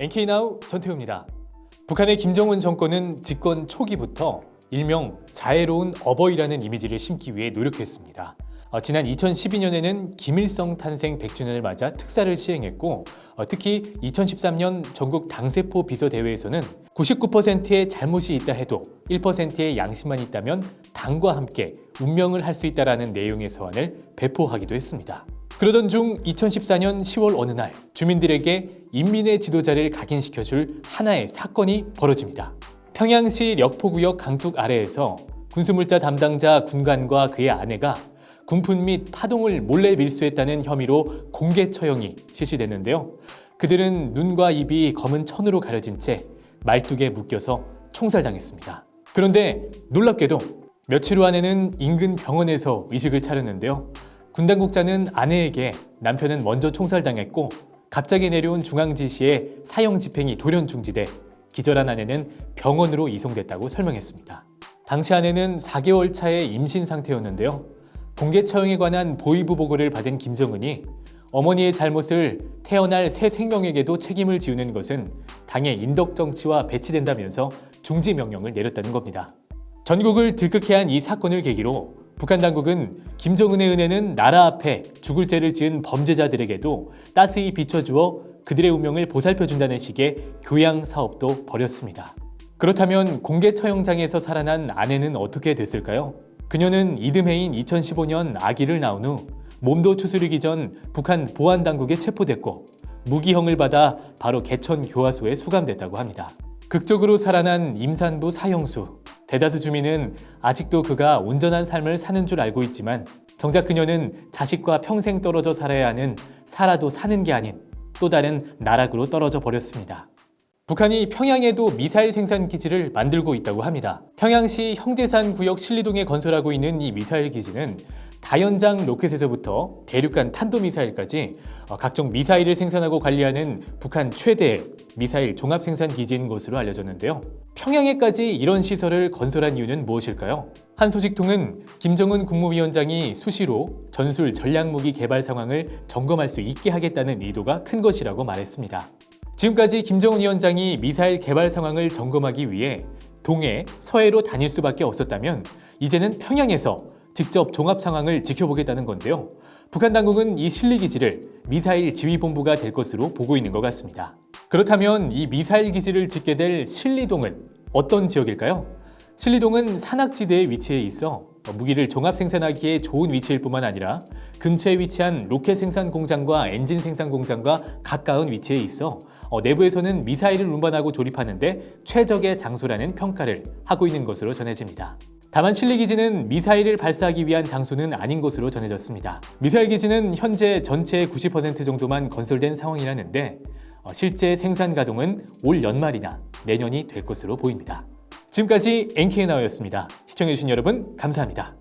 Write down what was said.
NK나우 전태우입니다. 북한의 김정은 정권은 집권 초기부터 일명 자애로운 어버이라는 이미지를 심기 위해 노력했습니다. 어, 지난 2012년에는 김일성 탄생 100주년을 맞아 특사를 시행했고 어, 특히 2013년 전국 당세포 비서 대회에서는 99%의 잘못이 있다 해도 1%의 양심만 있다면 당과 함께 운명을 할 수 있다라는 내용의 서한을 배포하기도 했습니다. 그러던 중 2014년 10월 어느 날 주민들에게 인민의 지도자를 각인시켜줄 하나의 사건이 벌어집니다. 평양시 력포구역 강둑 아래에서 군수물자 담당자 군관과 그의 아내가 군품 및 파동을 몰래 밀수했다는 혐의로 공개 처형이 실시됐는데요. 그들은 눈과 입이 검은 천으로 가려진 채 말뚝에 묶여서 총살당했습니다. 그런데 놀랍게도 며칠 후 아내는 인근 병원에서 의식을 차렸는데요. 군 당국자는 아내에게 남편은 먼저 총살당했고 갑자기 내려온 중앙 지시에 사형 집행이 돌연 중지돼 기절한 아내는 병원으로 이송됐다고 설명했습니다. 당시 아내는 4개월 차의 임신 상태였는데요. 공개 처형에 관한 보위부 보고를 받은 김정은이 어머니의 잘못을 태어날 새 생명에게도 책임을 지우는 것은 당의 인덕 정치와 배치된다면서 중지 명령을 내렸다는 겁니다. 전국을 들끓게 한 이 사건을 계기로 북한 당국은 김정은의 은혜는 나라 앞에 죽을 죄를 지은 범죄자들에게도 따스히 비춰주어 그들의 운명을 보살펴준다는 식의 교양 사업도 벌였습니다. 그렇다면 공개 처형장에서 살아난 아내는 어떻게 됐을까요? 그녀는 이듬해인 2015년 아기를 낳은 후 몸도 추스리기 전 북한 보안 당국에 체포됐고 무기형을 받아 바로 개천 교화소에 수감됐다고 합니다. 극적으로 살아난 임산부 사형수. 대다수 주민은 아직도 그가 온전한 삶을 사는 줄 알고 있지만 정작 그녀는 자식과 평생 떨어져 살아야 하는 살아도 사는 게 아닌 또 다른 나락으로 떨어져 버렸습니다. 북한이 평양에도 미사일 생산 기지를 만들고 있다고 합니다. 평양시 형제산 구역 신리동에 건설하고 있는 이 미사일 기지는 다연장 로켓에서부터 대륙간 탄도미사일까지 어, 각종 미사일을 생산하고 관리하는 북한 최대 미사일 종합 생산 기지인 것으로 알려졌는데요. 평양에까지 이런 시설을 건설한 이유는 무엇일까요? 한 소식통은 김정은 국무위원장이 수시로 전술 전략무기 개발 상황을 점검할 수 있게 하겠다는 의도가 큰 것이라고 말했습니다. 지금까지 김정은 위원장이 미사일 개발 상황을 점검하기 위해 동해, 서해로 다닐 수밖에 없었다면 이제는 평양에서 직접 종합 상황을 지켜보겠다는 건데요. 북한 당국은 이 실리 기지를 미사일 지휘본부가 될 것으로 보고 있는 것 같습니다. 그렇다면 이 미사일 기지를 짓게 될 신리동은 어떤 지역일까요? 신리동은 산악지대에 위치해 있어 무기를 종합 생산하기에 좋은 위치일 뿐만 아니라 근처에 위치한 로켓 생산 공장과 엔진 생산 공장과 가까운 위치에 있어 어, 내부에서는 미사일을 운반하고 조립하는데 최적의 장소라는 평가를 하고 있는 것으로 전해집니다. 다만 실리 기지는 미사일을 발사하기 위한 장소는 아닌 것으로 전해졌습니다. 미사일 기지는 현재 전체의 90% 정도만 건설된 상황이라는데 어, 실제 생산 가동은 올 연말이나 내년이 될 것으로 보입니다. 지금까지 NK나우였습니다. 시청해주신 여러분 감사합니다.